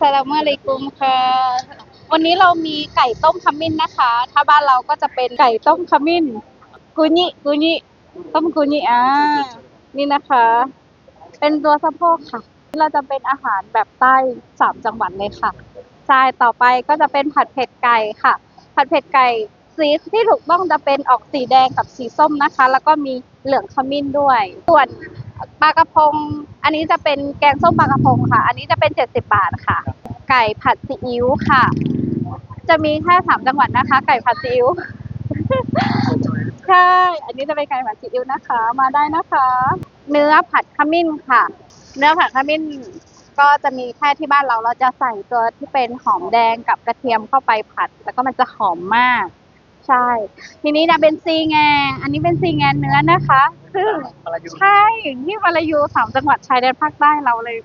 สลามุอะลัยกุมค่ะ วันนี้เรามีไก่ต้มขมิ้นนะคะ ถ้าบ้านเราก็จะเป็นไก่ต้มขมิ้น กุญิกุญิต้มกุญิอ่านี่นะคะ เป็นตัวสะโพกค่ะ เราจะเป็นอาหารแบบใต้สามจังหวัดเลยค่ะใช่ต่อไปก็จะเป็นผัดเผ็ดไก่ค่ะ ผัดเผ็ดไก่สีที่ถูกต้องจะเป็นออกสีแดงกับสีส้มนะคะ แล้วก็มีเหลืองขมิ้นด้วย ส่วน ปลากระพง อันนี้จะเป็นแกงส้มปลากระพงค่ะ อันนี้จะเป็น 70 บาทค่ะ ไก่ผัดซีอิ๊วค่ะ จะมีแค่สามจังหวัดนะคะ ไก่ผัดซีอิ๊ว ใช่ อันนี้จะเป็นไก่ผัดซีอิ๊วนะคะ มาได้นะคะ เนื้อผัดขมิ้นค่ะ เนื้อผัดขมิ้นก็จะมีแค่ที่บ้านเราเราจะใส่ตัวที่เป็นหอมแดงกับกระเทียมเข้าไปผัด แล้วก็มันจะหอมมาก ใช่ ทีนี้นะเป็นซีแงอันนี้เป็นซีแงเนื้อนะคะ ซึ่งใช่ที่วลายูสามจังหวัดชายแดนภาคใต้เราเลย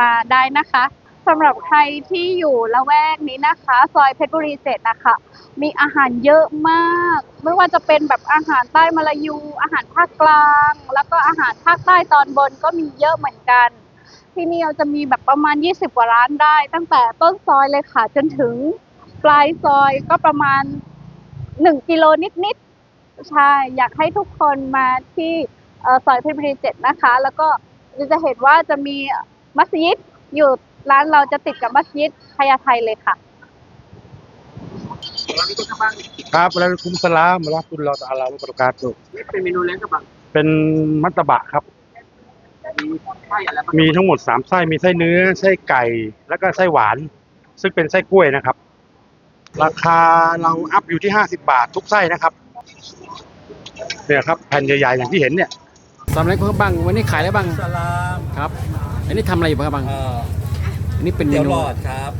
มาได้นะคะสำหรับใครที่อยู่ละแวกนี้นะคะ ซอยเพชรบุรีเจ็ดนะคะ มีอาหารเยอะมาก ไม่ว่าจะเป็นแบบอาหารใต้มาลายู อาหารภาคกลาง แล้วก็อาหารภาคใต้ตอนบนก็มีเยอะเหมือนกัน ที่นี่เราจะมีแบบประมาณ 20 กว่าร้านได้ ตั้งแต่ต้นซอยเลยค่ะ จนถึงปลายซอยก็ประมาณ 1กิโลนิดๆใช่อยากให้ทุกคนมาที่เอ่อซอยเพชรบุรีเจ็ดนะคะ แล้วก็จะเห็นว่าจะมีมัสยิดอยู่ร้านเราจะติดกับมัสยิดพญาไทเลยค่ะครับวะอะลัยกุมสลามวะเราะห์มะตุลลอฮ์ตะอาลา wa บะเราะกาตุฮ์นี่เป็นเมนูเล้งกระบังเป็นมัตตบะครับมีไส้อะไรบ้างมีทั้งหมดสามไส้มีไส้เนื้อไส้ไก่ แล้วก็ไส้หวาน ซึ่งเป็นไส้กล้วยนะครับ ราคาเราอัพอยู่ที่ห้าสิบาททุกไส้นะครับเนี่ยครับแผ่นใหญ่ๆอย่างที่เห็นเนี่ยสามเล็กครับบังวันนี้ขายอะไรบ้างสลามครับ อันนี้ทำอะไรอยู่บ้างครับบังเอ่ออันนี้เป็นเมเตี๋ยวนูหลอดครับ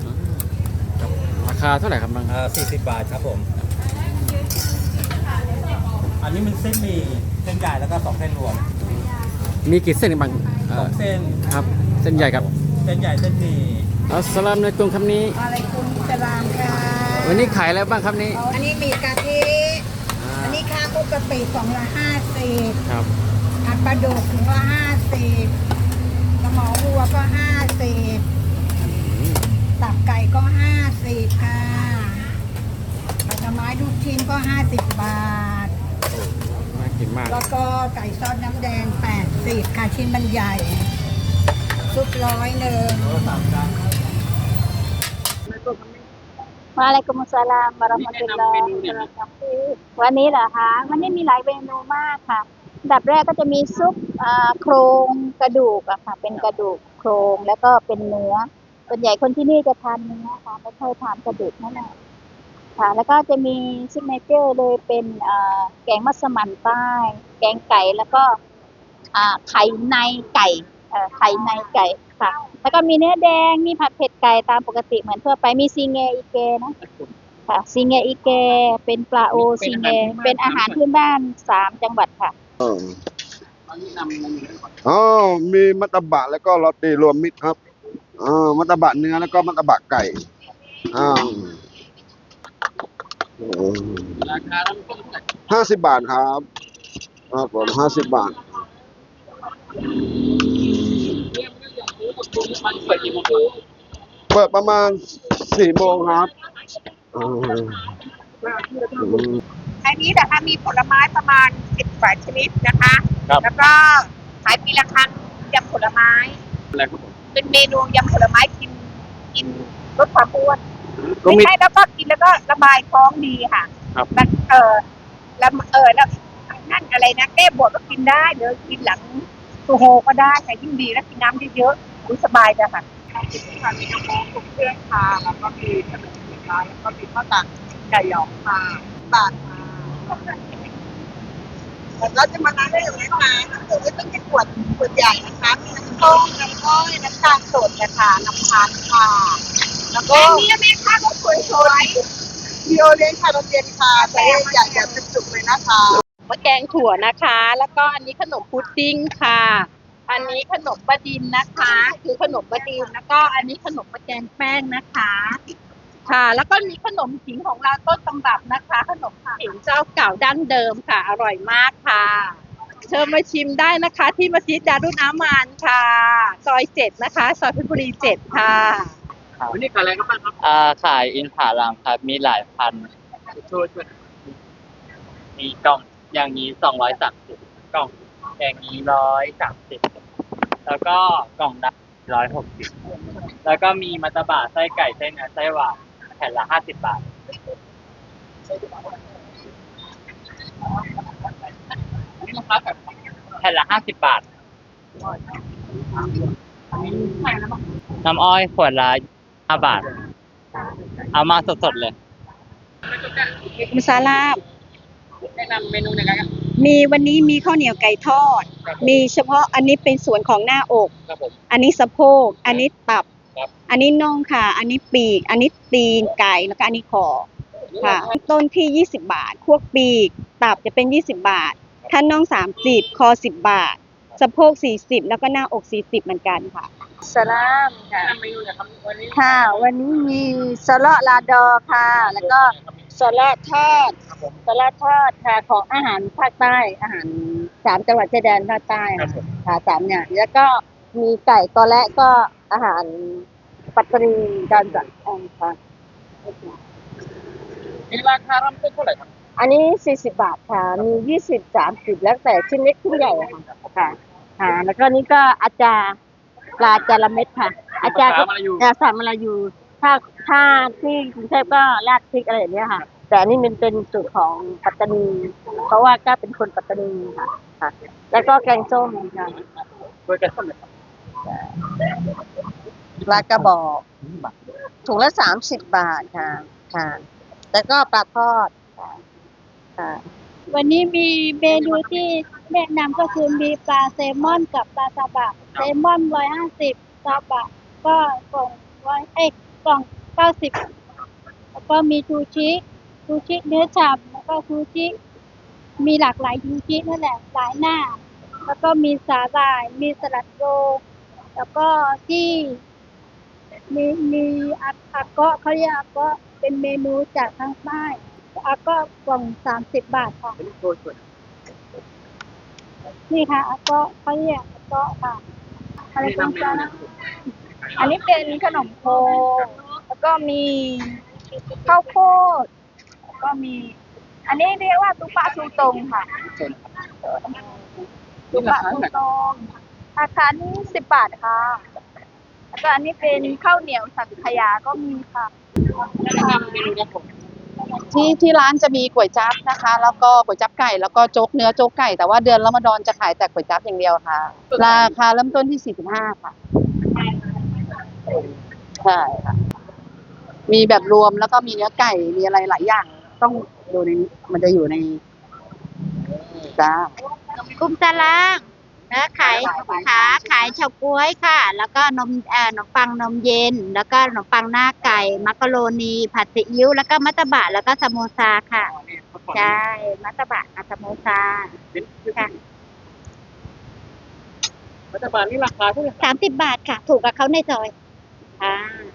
ราคาเท่าไหร่ครับบังเอ่อ40 บาทครับผม อันนี้มันเส้นหมี่เส้นใหญ่แล้วก็สองเส้นรวมมีกี่เส้นครับบังเอ่สอองเส้นครับเส้นใหญ่ครับเส้นใหญ่เส้นหมี่อัสสลามในกรุงครับนี้ อะไรคุณสลามค่ะ วันนี้ขายอะไรบ้างครับนี้อันนี้มีกะทิอ่าอันนี้ข้าวปกติสองละห้าสิบครับผัดปลาดุกถุงละห้าสิบสมองวัวก็ห้าสิบตับไก่ก็ห้าสิบค่ะผัดหน่อไม้ลูกชิ้นก็ห้าสิบบาท น่ากินมากแล้วก็ไก่ซอสน้ำแดงแปดสิบค่ะชิ้นมันใหญ่ ซุปร้อยหนึ่ง มาอะไรกุมุสลามวะเราะห์มะตุลลอฮ์วะบะเราะกาตุฮ์วันนี้เหรอคะวันนี้มีหลายเมนูมากค่ะดับแรกก็จะมีซุปอ่าโครงกระดูกอะค่ะ เป็นกระดูกโครงแล้วก็เป็นเนื้อส่วนใหญ่คนที่นี่จะทานเนื้อค่ะไม่ค่อยทานกระดูกนั่นแหละค่ะ แล้วก็จะมีซิกเนเจอร์เลยเป็นอ่าแกงมัสมั่นใต้ แกงไก่แล้วก็อ่าไข่ในไก่ ไข่ในไก่ค่ะ แล้วก็มีเนื้อแดง มีผัดเผ็ดไก่ตามปกติเหมือนทั่วไป มีซีเงอีเกนะค่ะซีเงอีเก เป็นปลาโอซีเงเป็นอาหารพื้นบ้านสามจังหวัดค่ะอ๋อมีมัตตบะแล้วก็โรตีรวมมิตรครับอ๋อมัตตบะเนื้อแล้วก็มัตตบะไก่อ่าราคาห้าสิบบาทครับครับผมห้าสิบบาท เปิดกี่โมงดูเปิดประมาณสี่โมงครับอ่าอืม อันนี้นะคะมีผลไม้ประมาณสิบกว่าชนิดนะคะ ครับ แล้วก็ขายปีละครั้งยำผลไม้ อะไรครับผม เป็นเมนูยำผลไม้กินกินลดความอ้วนก็ไม่มีใช่แล้วก็กินแล้วก็ระบายท้องดีค่ะครับ แล้วเออแล้วเออแล้วนั่นอะไรนะแก้ปวดก็กินได้หรือกินหลังตูโฮก็ได้แต่ยิ่งดีแล้วกินน้ำเยอะๆ รู้สบายจ้ะค่ะค่ะมีน้ำมันถุงเครื่องค่ะแล้วก็มีขนมจีนค่ะแล้วก็มีข้าวตังไก่หยองค่ะบาทค่ะเราจะมานั่งได้อย่างไรคะน้ำดื่มไม่ต้องเป็นขวดขวดใหญ่นะคะมีน้ำส้มน้ำอ้อยน้ำตาลสดนะคะน้ำตาลค่ะแล้วก็มีแม่ค้าก็สวยสวยๆมีโอเลี้ยงคาราเจนค่ะแต่ใหญ่ๆเป็นจุกเลยนะคะมะแกงถั่วนะคะ แล้วก็อันนี้ขนมพุดดิ้งค่ะ อันนี้ขนมบดินนะคะ คือขนมบดินแล้วก็อันนี้ขนมมะแกงแป้งนะคะ ค่ะ แล้วก็มีขนมขิงของเราต้นตำรับนะคะ ขนมขิงเจ้าเก่าดั้งเดิมค่ะ อร่อยมากค่ะ เชิญมาชิมได้นะคะ ที่มัสยิดดารุนอามานค่ะ ซอยเจ็ดนะคะซอยเพชรบุรีเจ็ดค่ะวันนี้ขายอะไรกันบ้างครับอ่าขายอินผาลัมครับมีหลายพันช่วยช่วยมีกล่องอย่างนี้สองร้อยสามสิบกล่องอย่างนี้ร้อยสามสิบ แล้วก็กล่องละร้อยหกสิบแล้วก็มีมัตตบะไส้ไก่ไส้เนื้อไส้หวานแผ่นละห้าสิบบาท นี่ราคาแบบแผ่นละห้าสิบบาท น้ำอ้อยขวดละห้าบาท เอามาสดๆเลย มุสาลาบแนะนำเมนูหน่อยครับ มีวันนี้มีข้าวเหนียวไก่ทอดมีเฉพาะอันนี้เป็นส่วนของหน้าอก ครับผม อันนี้สะโพก อันนี้ตับ ครับ อันนี้น่องค่ะ อันนี้ปีก อันนี้ตีนไก่แล้วก็อันนี้คอค่ะ ต้นที่ 20 บาทพวกปีก ตับจะเป็น 20 บาทท่านน่อง 30 คอ 10 บาท สะโพก 40 แล้วก็หน้าอก 40 เหมือนกันค่ะ สลามค่ะแนะนำเมนูหน่อยครับวันนี้ค่ะ วันนี้มีสลอลาดอค่ะ แล้วก็ สลอทอดสลอทอดค่ะของอาหารภาคใต้อาหารสามจังหวัดชายแดนภาคใต้ค่ะค่ะสามอย่างแล้วก็มีไก่ตอและก็อาหารปัตตานีการจัดค่ะ มีราคาเริ่มต้นเท่าไหร่ครับอันนี้ 40 บาทค่ะ มี 20 30 แล้วแต่ชิ้นเล็กชิ้นใหญ่ค่ะค่ะค่ะแล้วก็นี่ก็อาจารย์ปลาจาระเม็ดค่ะ อาจารย์ก็ภษมลายูยาสามลายู ถ้าถ้าที่กรุงเทพก็ราดพริกอะไรอย่างเงี้ยค่ะ แต่อันนี่มันเป็นสูตรของปัตตานี เพราะว่าก็เป็นคนปัตตานีค่ะค่ะ แล้วก็แกงส้มค่ะช่วยกันสักหน่อยครับปลากระบอกถุงละสามสิบบาทค่ะค่ะ แล้วก็ปลาทอดค่ะค่ะ วันนี้มีเมนูที่แนะนำก็คือมีปลาแซลมอนกับปลาซาบะแซลมอนร้อยห้าสิบซาบะก็กล่องร้อยเอ้ย กล่องเก้าสิบแล้วก็มีชูชิชูชิเนื้อฉ่ำแล้วก็ชูชิมีหลากหลายชูชินั่นแหละหลายหน้า แล้วก็มีสาหร่าย มีสลัดโรลแล้วก็ที่มีมีอาอาเกาะเขาเรียกอาเกาะเป็นเมนูจากทางใต้อาเกาะกล่องสามสิบบาทค่ะวันนี้ช่วยช่วยนี่ค่ะอาเกาะเขาเรียกอาเกาะค่ะอะไรแนะกันนำเมนูหน่จ้า อยครับผมอันนี้เป็นขนมโคแล้วก็มีข้าวโพดแล้วก็มี อันนี้เรียกว่าตุปะทูตงค่ะตุนี่ราปะคาทูเท่าไหร่ตงราคานี้สิบบาทค่ะ แล้วก็อันนี้เป็นข้าวเหนียวสังขยาก็มีค่ะแนะนำเมนูครับผมที่ที่ร้านจะมีก๋วยจั๊บนะคะ แล้วก็ก๋วยจั๊บไก่แล้วก็โจ๊กเนื้อโจ๊กไก่แต่ว่าเดือนละมาดอนจะขายแต่ก๋วยจั๊บอย่างเดียวค่ะ ราคาเริ่มต้นที่ 45 ค่ะ ใช่ค่ะ มีแบบรวมแล้วก็มีเนื้อไก่มีอะไรหลายอย่าง ต้องดูในนี้มันจะอยู่ในจ้า กุ้มตารางนะขายขาขายเฉาก๊วยค่ะ แล้วก็นมเอ่อขนมปังนมเย็น แล้วก็ขนมปังหน้าไก่มักกะโรนีผัดซีอิ๊วแล้วก็มัตตบะแล้วก็สโมซาค่ะใช่มัตตบะกับสโมซาค่ะรัฐบาลนี่ราคาเท่าไหร่สามสิบบาทค่ะ ถูกกับเขาในซอย ค่ะ